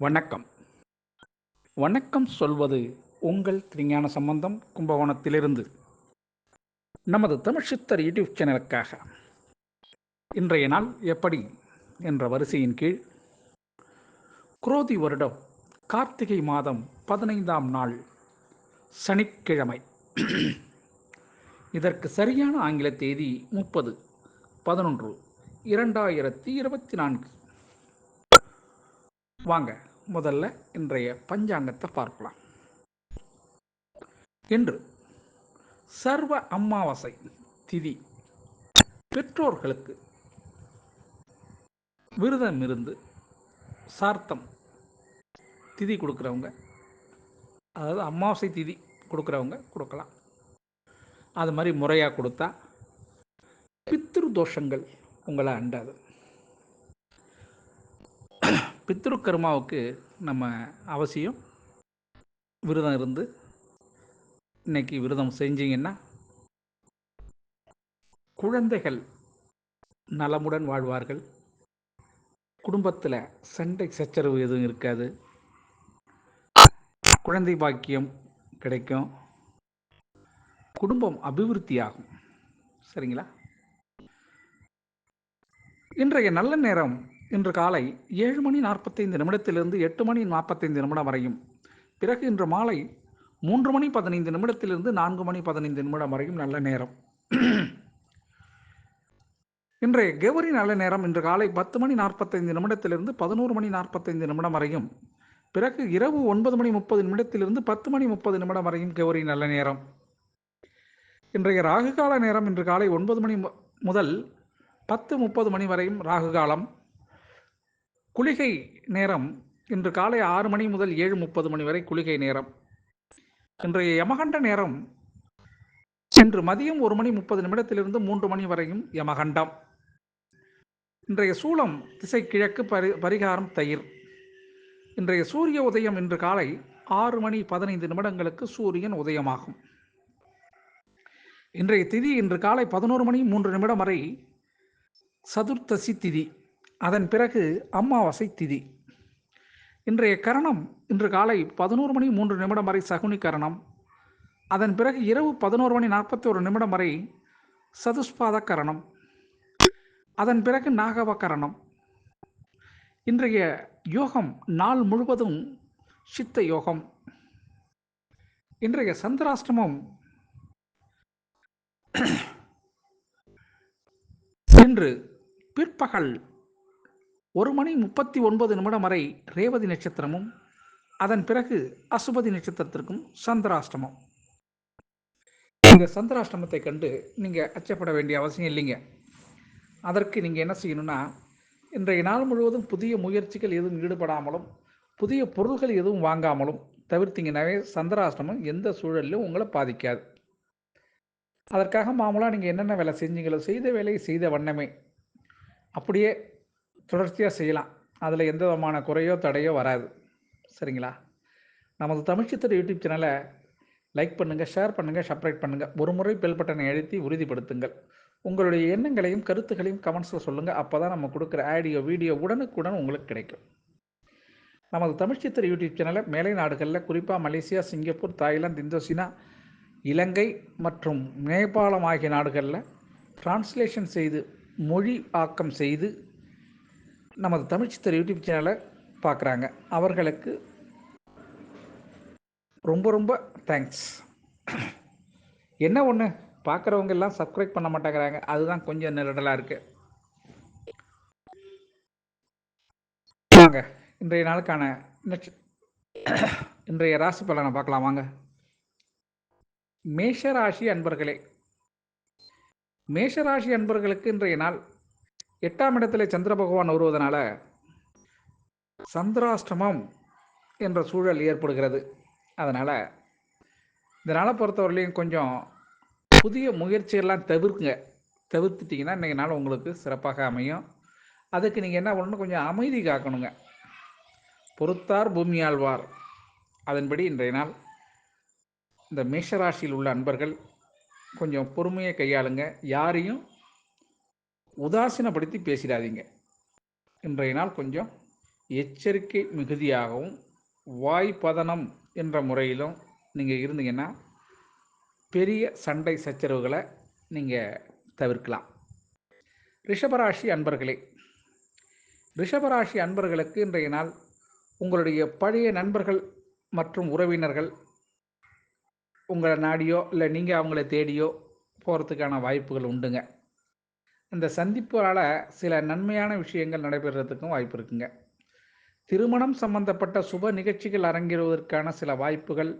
வணக்கம். வணக்கம் சொல்வது உங்கள் திருஞான சம்பந்தம் கும்பகோணத்திலிருந்து. நமது தமிழ் சித்தர் யூடியூப் சேனலுக்காக. இன்றைய நாள் எப்படி என்ற வரிசையின் கீழ். குரோதி வருடம் கார்த்திகை மாதம் பதினைந்தாம் நாள் சனிக்கிழமை. இதற்கு சரியான ஆங்கில தேதி முப்பது பதினொன்று இரண்டாயிரத்தி இருபத்தி நான்கு. வாங்க முதல்ல இன்றைய பஞ்சாங்கத்தை பார்க்கலாம். இன்று சர்வ அமாவாசை திதி. பெற்றோர்களுக்கு விரதம் இருந்து சார்த்தம் திதி கொடுக்குறவங்க அதாவது அமாவாசை திதி கொடுக்குறவங்க கொடுக்கலாம். அது மாதிரி முறையாக கொடுத்தா பித்ரு தோஷங்கள் உங்களை அண்டாது. பித்ரு கர்மாவுக்கு நம்ம அவசியம் விரதம் இருந்து இன்னைக்கு விரதம் செஞ்சீங்கன்னா குழந்தைகள் நலமுடன் வாழ்வார்கள். குடும்பத்தில் சண்டை சச்சரவு எதுவும் இருக்காது. குழந்தை பாக்கியம் கிடைக்கும். குடும்பம் அபிவிருத்தியாகும். சரிங்களா? இன்றைய நல்ல நேரம் இன்று காலை ஏழு மணி நாற்பத்தைந்து நிமிடத்திலிருந்து எட்டு மணி நாற்பத்தைந்து நிமிடம் வரையும். பிறகு இன்று மாலை மூன்று மணி பதினைந்து நிமிடத்திலிருந்து நான்கு மணி பதினைந்து நிமிடம் வரையும் நல்ல நேரம். இன்றைய கெவரி நல்ல நேரம் இன்று காலை பத்து மணி நாற்பத்தைந்து நிமிடத்திலிருந்து பதினோரு மணி நாற்பத்தைந்து நிமிடம் வரையும். பிறகு இரவு ஒன்பது மணி முப்பது நிமிடத்திலிருந்து பத்து மணி முப்பது நிமிடம் வரையும் கௌரி நல்ல நேரம். இன்றைய ராகுகால நேரம் இன்று காலை ஒன்பது மணி முதல் பத்து முப்பது மணி வரையும் ராகு காலம் குளிகை நேரம் இன்று காலை ஆறு மணி முதல் ஏழு முப்பது மணி வரை குளிகை நேரம். இன்றைய யமகண்ட நேரம் இன்று மதியம் ஒரு மணி முப்பது நிமிடத்திலிருந்து மூன்று மணி வரையும் யமகண்டம். இன்றைய சூளம் திசை கிழக்கு பரி பரிகாரம் தயிர். இன்றைய சூரிய உதயம் இன்று காலை ஆறு மணி பதினைந்து நிமிடங்களுக்கு சூரியன் உதயமாகும். இன்றைய திதி இன்று காலை பதினோரு மணி மூன்று நிமிடம் வரை சதுர்த்தசி திதி. அதன் பிறகு அமாவாசை திதி. இன்றைய கரணம் இன்று காலை பதினோரு மணி மூன்று நிமிடம் வரை சகுனி கரணம். அதன் பிறகு இரவு பதினோரு மணி நாற்பத்தி ஒரு நிமிடம் வரை சதுஷ்பாத கரணம். அதன் பிறகு நாகவ கரணம். இன்றைய யோகம் நாள் முழுவதும் சித்த யோகம். இன்றைய சந்திராஷ்டமம் இன்று பிற்பகல் ஒரு மணி முப்பத்தி ஒன்பது நிமிடம் வரை ரேவதி நட்சத்திரமும் அதன் பிறகு அசுபதி நட்சத்திரத்திற்கும் சந்திராஷ்டமம். இந்த சந்திராஷ்டமத்தை கண்டு நீங்கள் அச்சப்பட வேண்டிய அவசியம் இல்லைங்க. அதற்கு நீங்கள் என்ன செய்யணும்னா இன்றைய நாள் முழுவதும் புதிய முயற்சிகள் எதுவும் ஈடுபடாமலும் புதிய பொருள்கள் எதுவும் வாங்காமலும் தவிர்த்தீங்கன்னாவே சந்திராஷ்டமம் எந்த சூழலிலும் உங்களை பாதிக்காது. அதற்காக மாமூலாக நீங்கள் என்னென்ன வேலை செஞ்சீங்களோ செய்த வேலையை செய்த வண்ணமே. அப்படியே தொடர்ச்சியாக செய்யலாம். அதில் எந்த விதமான குறையோ தடையோ வராது. சரிங்களா? நமது தமிழ்ச்சித்திர யூடியூப் சேனலை லைக் பண்ணுங்கள் ஷேர் பண்ணுங்கள் சப்ரைட் பண்ணுங்கள் ஒரு முறை பெல் பட்டனை எழுத்தி உறுதிப்படுத்துங்கள். உங்களுடைய எண்ணங்களையும் கருத்துக்களையும் கமெண்ட்ஸில் சொல்லுங்கள் அப்போ தான் நம்ம கொடுக்குற ஆடியோ வீடியோ உடனுக்குடன் உங்களுக்கு கிடைக்கும். நமது தமிழ்ச்சித்திர யூடியூப் சேனலை மேலை நாடுகளில் குறிப்பாக Malaysia Singapore Thailand Indochina Ilangai மற்றும் நேபாளம் ஆகிய நாடுகளில் டிரான்ஸ்லேஷன் செய்து மொழி ஆக்கம் செய்து நமது தமிழ் சித்தர் யூடியூப் சேனலை பார்க்குறாங்க. அவர்களுக்கு ரொம்ப ரொம்ப தேங்க்ஸ் என்ன ஒன்று பார்க்குறவங்க எல்லாம் சப்ஸ்கிரைப் பண்ண மாட்டேங்கிறாங்க. அதுதான் கொஞ்சம் நெருடலாக இருக்குது வாங்க இன்றைய நாளுக்கான இன்றைய ராசி பலனை பார்க்கலாம். வாங்க. மேஷராசி அன்பர்களே மேஷராசி அன்பர்களுக்கு இன்றைய நாள் எட்டாம் இடத்துல சந்திர பகவான் வருவதனால சந்திராஷ்டமம் என்ற சூழல் ஏற்படுகிறது. அதனால் இந்த நாளை பொறுத்தவரையிலையும் கொஞ்சம் புதிய முயற்சியெல்லாம் தவிர்க்குங்க. தவிர்த்துட்டிங்கன்னா இன்றைக்கி நாள் உங்களுக்கு சிறப்பாக அமையும். அதுக்கு நீங்கள் என்ன பண்ணணும்? கொஞ்சம் அமைதி காக்கணுங்க. பொறுத்தார் பூமி ஆழ்வார் அதன்படி இன்றைய நாள் இந்த மேஷராசியில் உள்ள அன்பர்கள் கொஞ்சம் பொறுமையை கையாளுங்க. யாரையும் உதாசீனப்படுத்தி பேசிடாதீங்க. இன்றைய நாள் கொஞ்சம் எச்சரிக்கை மிகுதியாகவும் வாய்ப்பதனம் என்ற முறையிலும் நீங்கள் இருந்தீங்கன்னா பெரிய சண்டை சச்சரவுகளை நீங்கள் தவிர்க்கலாம். ரிஷபராசி அன்பர்களே ரிஷபராசி அன்பர்களுக்கு இன்றைய நாள் உங்களுடைய பழைய நண்பர்கள் மற்றும் உறவினர்கள் உங்களை நாடியோ இல்லை நீங்கள் அவங்கள தேடியோ போகிறதுக்கான வாய்ப்புகள் உண்டுங்க. இந்த சந்திப்புகளால் சில நன்மையான விஷயங்கள் நடைபெறுறதுக்கும் வாய்ப்பு இருக்குங்க. திருமணம் சம்பந்தப்பட்ட சுப நிகழ்ச்சிகள் அரங்கேறுவதற்கான சில வாய்ப்புகள்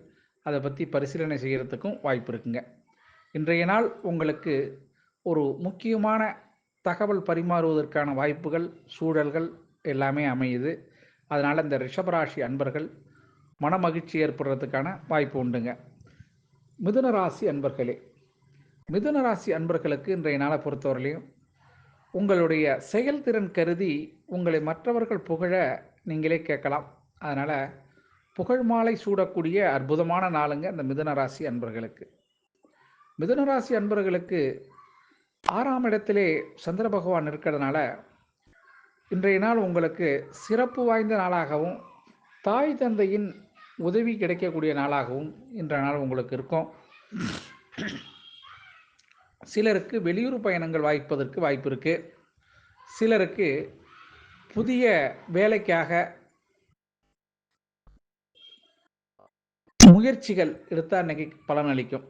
அதை பற்றி பரிசீலனை செய்கிறதுக்கும் வாய்ப்பு இருக்குங்க. இன்றைய நாள் உங்களுக்கு ஒரு முக்கியமான தகவல் பரிமாறுவதற்கான வாய்ப்புகள் சூழல்கள் எல்லாமே அமையுது. அதனால் இந்த ரிஷபராசி அன்பர்கள் மன மகிழ்ச்சி ஏற்படுறதுக்கான வாய்ப்பு உண்டுங்க. மிதுன ராசி அன்பர்களே மிதுன ராசி அன்பர்களுக்கு இன்றைய நாளை பொறுத்தவரையிலையும் உங்களுடைய செயல்திறன் கருதி உங்களை மற்றவர்கள் புகழ நீங்களே கேட்கலாம். அதனால் புகழ் மாலை சூடக்கூடிய அற்புதமான நாளுங்க இந்த மிதுனராசி அன்பர்களுக்கு. மிதுனராசி அன்பர்களுக்கு ஆறாம் இடத்திலே சந்திர பகவான் இருக்கிறதுனால இன்றைய நாள் உங்களுக்கு சிறப்பு வாய்ந்த நாளாகவும் தாய் தந்தையின் உதவி கிடைக்கக்கூடிய நாளாகவும் இன்றைய நாள் உங்களுக்கு இருக்கும். சிலருக்கு வெளியூர் பயணங்கள் வாய்ப்பதற்கு வாய்ப்பு இருக்குது சிலருக்கு புதிய வேலைக்காக முயற்சிகள் எடுத்தால் அன்னைக்கு பலனளிக்கும்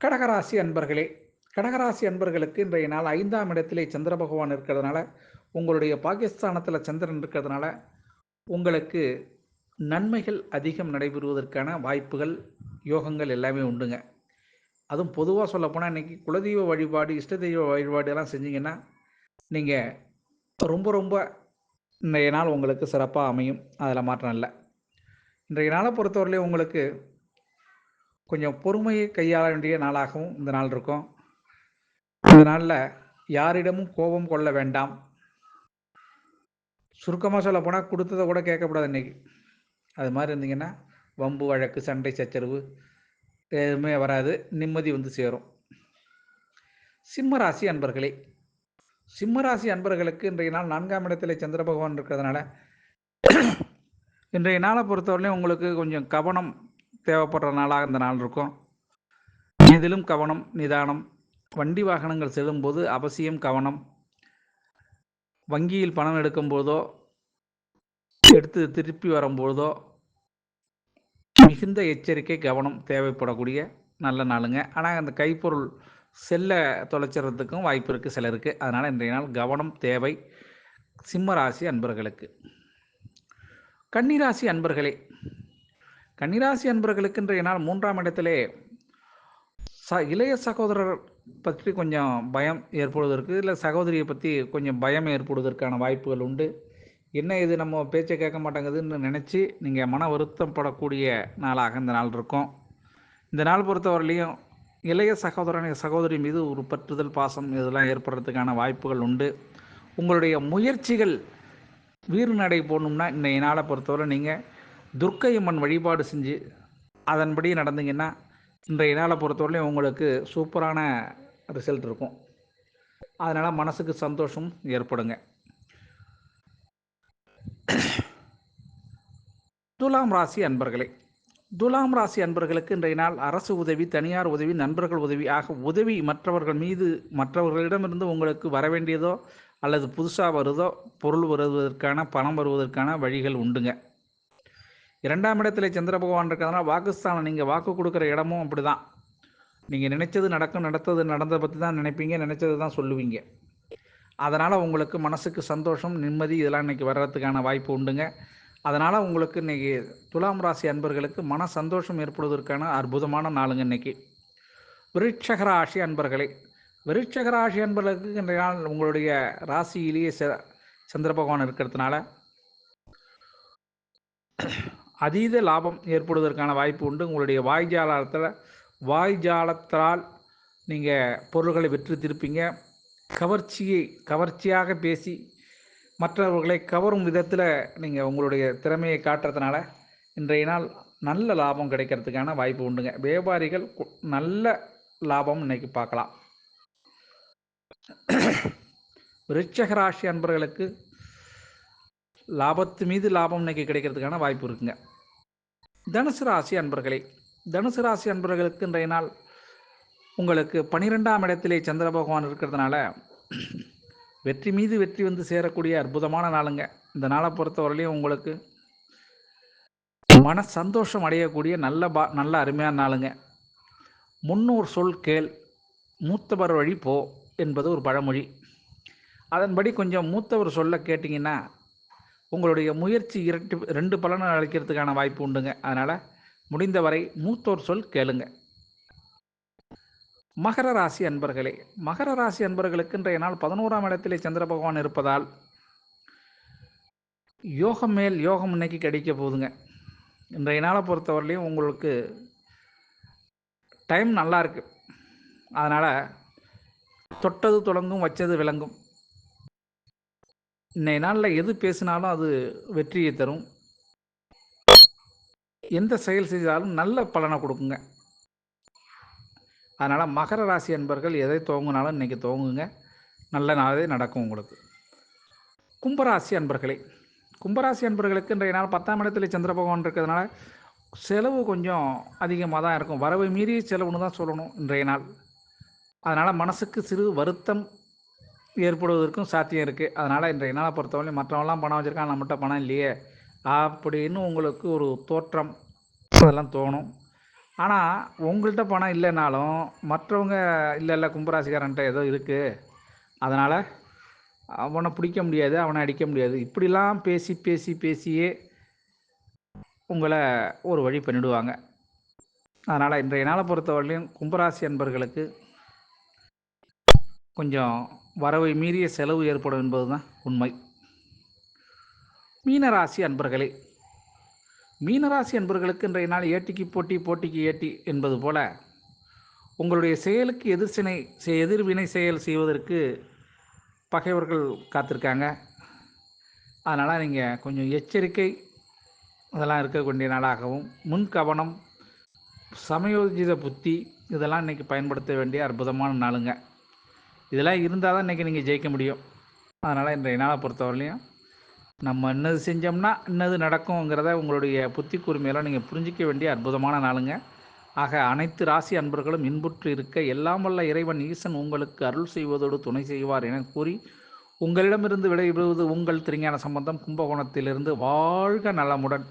கடகராசி அன்பர்களே கடகராசி அன்பர்களுக்கு இன்றைய நாள் ஐந்தாம் இடத்திலே சந்திர பகவான் இருக்கிறதுனால உங்களுடைய பாகிஸ்தானத்தில் சந்திரன் இருக்கிறதுனால உங்களுக்கு நன்மைகள் அதிகம் நடைபெறுவதற்கான வாய்ப்புகள் யோகங்கள் எல்லாமே உண்டுங்க. அதுவும் பொதுவாக சொல்லப்போனால் இன்றைக்கி குலதெய்வ வழிபாடு இஷ்ட தெய்வ வழிபாடு எல்லாம் செஞ்சீங்கன்னா நீங்கள் ரொம்ப ரொம்ப இன்றைய நாள் உங்களுக்கு சிறப்பாக அமையும். அதில் மாற்றம் இல்லை. இன்றைய நாளை பொறுத்தவரையிலே உங்களுக்கு கொஞ்சம் பொறுமையை கையாள வேண்டிய நாளாகவும் இந்த நாள் இருக்கும். இந்த நாளில் யாரிடமும் கோபம் கொள்ள வேண்டாம். சுருக்கமாக சொல்ல போனால் கொடுத்ததை கூட கேட்கக்கூடாது இன்றைக்கி அது மாதிரி இருந்தீங்கன்னா வம்பு வழக்கு சண்டை சச்சரவு எதுவுமே வராது நிம்மதி வந்து சேரும். சிம்மராசி அன்பர்களே சிம்மராசி அன்பர்களுக்கு இன்றைய நாள் நான்காம் இடத்துல சந்திர பகவான் இருக்கிறதுனால இன்றைய நாளை பொறுத்தவரையிலும் உங்களுக்கு கொஞ்சம் கவனம் தேவைப்படுற நாளாக இந்த நாள் இருக்கும். இதிலும் கவனம் நிதானம் வண்டி வாகனங்கள் செல்லும்போது அவசியம் கவனம். வங்கியில் பணம் எடுக்கும்போதோ எடுத்து திருப்பி வரும்போதோ மிகுந்த எச்சரிக்கை கவனம் தேவைப்படக்கூடிய நல்ல நாளுங்க. ஆனால் அந்த கைப்பொருள் செல்ல தொலைச்சிறதுக்கும் வாய்ப்பு இருக்குது சிலருக்கு அதனால் இன்றைய நாள் கவனம் தேவை சிம்மராசி அன்பர்களுக்கு. கன்னிராசி அன்பர்களே கன்னிராசி அன்பர்களுக்கு இன்றைய நாள் மூன்றாம் இடத்திலே ச இளைய சகோதரர் பற்றி கொஞ்சம் பயம் ஏற்படுவதற்கு இல்லை சகோதரியை பற்றி கொஞ்சம் பயம் ஏற்படுவதற்கான வாய்ப்புகள் உண்டு. என்ன இது நம்ம பேச்சை கேட்க மாட்டேங்குதுன்னு நினச்சி நீங்கள் மன வருத்தப்படக்கூடிய நாளாக இந்த நாள் இருக்கும். இந்த நாள் பொறுத்தவரையிலையும் இளைய சகோதரன் சகோதரி மீது ஒரு பற்றுதல் பாசம் இதெல்லாம் ஏற்படுறதுக்கான வாய்ப்புகள் உண்டு. உங்களுடைய முயற்சிகள் வீறு நடை போடணும்னா இன்றைய நாளை பொறுத்தவரை நீங்கள் துர்க்கையம்மன் வழிபாடு செஞ்சு அதன்படி நடந்தீங்கன்னா இன்றைய நாளை பொறுத்தவரையிலையும் உங்களுக்கு சூப்பரான ரிசல்ட் இருக்கும். அதனால் மனசுக்கு சந்தோஷம் ஏற்படுங்க. துலாம் ராசி அன்பர்களே துலாம் ராசி அன்பர்களுக்கு இன்றைய நாள் அரசு உதவி தனியார் உதவி நண்பர்கள் உதவி ஆக உதவி மற்றவர்கள் மீது மற்றவர்களிடமிருந்து உங்களுக்கு வர வேண்டியதோ அல்லது புதுசாக வருதோ பொருள் வருவதற்கான பணம் வருவதற்கான வழிகள் உண்டுங்க. இரண்டாம் இடத்துல சந்திர பகவான் இருக்கிறதுனால வாக்குஸ்தானம் நீங்கள் வாக்கு கொடுக்குற இடமும் அப்படி தான் நீங்கள் நினைச்சது நடக்கும் நடத்தது நடந்ததை பற்றி தான் நினைப்பீங்க நினைச்சது தான் சொல்லுவீங்க. அதனால் உங்களுக்கு மனசுக்கு சந்தோஷம் நிம்மதி இதெல்லாம் இன்றைக்கி வர்றதுக்கான வாய்ப்பு உண்டுங்க. அதனால் உங்களுக்கு இன்றைக்கி துலாம் ராசி அன்பர்களுக்கு மன சந்தோஷம் ஏற்படுவதற்கான அற்புதமான நாளுங்க இன்றைக்கி விருட்சகராசி அன்பர்களே விருட்சகராசி அன்பர்களுக்கு இன்றைய நாள் உங்களுடைய ராசியிலேயே சந்திர பகவான் இருக்கிறதுனால அதீத லாபம் ஏற்படுவதற்கான வாய்ப்பு உண்டு. உங்களுடைய வாய்ஜாலத்தில் வாய்ஜாலத்தால் நீங்கள் பொருள்களை விற்று திருப்பீங்க. கவர்ச்சியை கவர்ச்சியாக பேசி மற்றவர்களை கவரும் விதத்தில் நீங்கள் உங்களுடைய திறமையை காட்டுறதுனால இன்றைய நாள் நல்ல லாபம் கிடைக்கிறதுக்கான வாய்ப்பு உண்டுங்க. வியாபாரிகள் நல்ல லாபம் இன்னைக்கு பார்க்கலாம். விருச்சகராசி அன்பர்களுக்கு லாபத்து மீது லாபம் இன்னைக்கு கிடைக்கிறதுக்கான வாய்ப்பு இருக்குங்க. தனுசு ராசி அன்பர்களே தனுசு ராசி அன்பர்களுக்கு இன்றைய நாள் உங்களுக்கு பனிரெண்டாம் இடத்திலே சந்திர பகவான் இருக்கிறதுனால வெற்றி மீது வெற்றி வந்து சேரக்கூடிய அற்புதமான நாளுங்க. இந்த நாளை பொறுத்தவரையிலையும் உங்களுக்கு மன சந்தோஷம் அடையக்கூடிய நல்ல பா நல்ல அருமையான நாளுங்க. முன்னூறு சொல் கேள் மூத்தவர் வழி போ என்பது ஒரு பழமொழி. அதன்படி கொஞ்சம் மூத்தவர் சொல்ல கேட்டிங்கன்னா உங்களுடைய முயற்சி இரட்டு ரெண்டு பலனை அளிக்கிறதுக்கான வாய்ப்பு உண்டுங்க. அதனால் முடிந்தவரை மூத்தோர் சொல் கேளுங்க. மகர ராசி அன்பர்களே மகர ராசி அன்பர்களுக்கு இன்றைய நாள் பதினோராம் இடத்திலே சந்திர பகவான் இருப்பதால் யோகம் மேல் யோகம் இன்னைக்கு கிடைக்க போகுதுங்க. இன்றைய நாளை பொறுத்தவரையிலையும் உங்களுக்கு டைம் நல்லா இருக்கு. அதனால் தொட்டது தொடங்கும் வச்சது விளங்கும். இன்றைய நாளில் எது பேசினாலும் அது வெற்றியை தரும். எந்த செயல் செய்தாலும் நல்ல பலனை கொடுக்குங்க. அதனால் மகர ராசி அன்பர்கள் எதை துவங்கினாலும் இன்றைக்கி துவங்குங்க. நல்ல நாளே நடக்கும் உங்களுக்கு. கும்பராசி அன்பர்களே கும்பராசி அன்பர்களுக்கு இன்றைய நாள் பத்தாம் இடத்துல சந்திர பகவான் இருக்கிறதுனால செலவு கொஞ்சம் அதிகமாக தான் இருக்கும். வரவை மீறி செலவுன்னு தான் சொல்லணும் இன்றைய நாள். அதனால் மனசுக்கு சிறு வருத்தம் ஏற்படுவதற்கும் சாத்தியம் இருக்குது அதனால் இன்றைய நாளை பொறுத்தவரையும் மற்றவங்களாம் பணம் வச்சுருக்காங்க நம்மகிட்ட பணம் இல்லையே அப்படின்னு உங்களுக்கு ஒரு தோற்றம். அதெல்லாம் தோணும். ஆனால் உங்கள்கிட்ட பணம் இல்லைனாலும் மற்றவங்க இல்லை இல்லை கும்பராசிக்காரன்ட்ட ஏதோ இருக்குது அதனால் அவனை பிடிக்க முடியாது அவனை அடிக்க முடியாது. இப்படிலாம் பேசி பேசி பேசியே உங்களை ஒரு வழி பண்ணிடுவாங்க. அதனால் இன்றைய நாளை பொறுத்தவரையிலையும் கும்பராசி அன்பர்களுக்கு கொஞ்சம் வரவை மீறிய செலவு ஏற்படும் என்பது தான் உண்மை. மீனராசி அன்பர்களே மீனராசி அன்பர்களுக்கு இன்றைய நாள் ஏட்டிக்கு போட்டி போட்டிக்கு ஏட்டி என்பது போல உங்களுடைய செயலுக்கு எதிர்சினை எதிர்வினை செயல் செய்வதற்கு பகைவர்கள் காத்திருக்காங்க. அதனால் நீங்கள் கொஞ்சம் எச்சரிக்கை அதெல்லாம் இருக்கக்கூடிய நாளாகவும் முன் கவனம் சமயோஜித புத்தி இதெல்லாம் இன்றைக்கி பயன்படுத்த வேண்டிய அற்புதமான நாளுங்க. இதெல்லாம் இருந்தால் தான் இன்றைக்கி நீங்கள் ஜெயிக்க முடியும். அதனால் இன்றைய நாளை பொறுத்தவரையிலையும் நம்ம என்னது செஞ்சோம்னா இன்னது நடக்குங்கிறத உங்களுடைய புத்தி கூர்மையெல்லாம் நீங்கள் புரிஞ்சிக்க வேண்டிய அற்புதமான நாளுங்க. ஆக அனைத்து ராசி அன்பர்களும் இன்புற்று இருக்க எல்லாம் வல்ல இறைவன் ஈசன் உங்களுக்கு அருள் செய்வதோடு துணை செய்வார் என கூறி உங்களிடமிருந்து விடைபெறுவது உங்கள் திருஞான சம்பந்தம். கும்பகோணத்திலிருந்து வாழ்க நலமுடன்.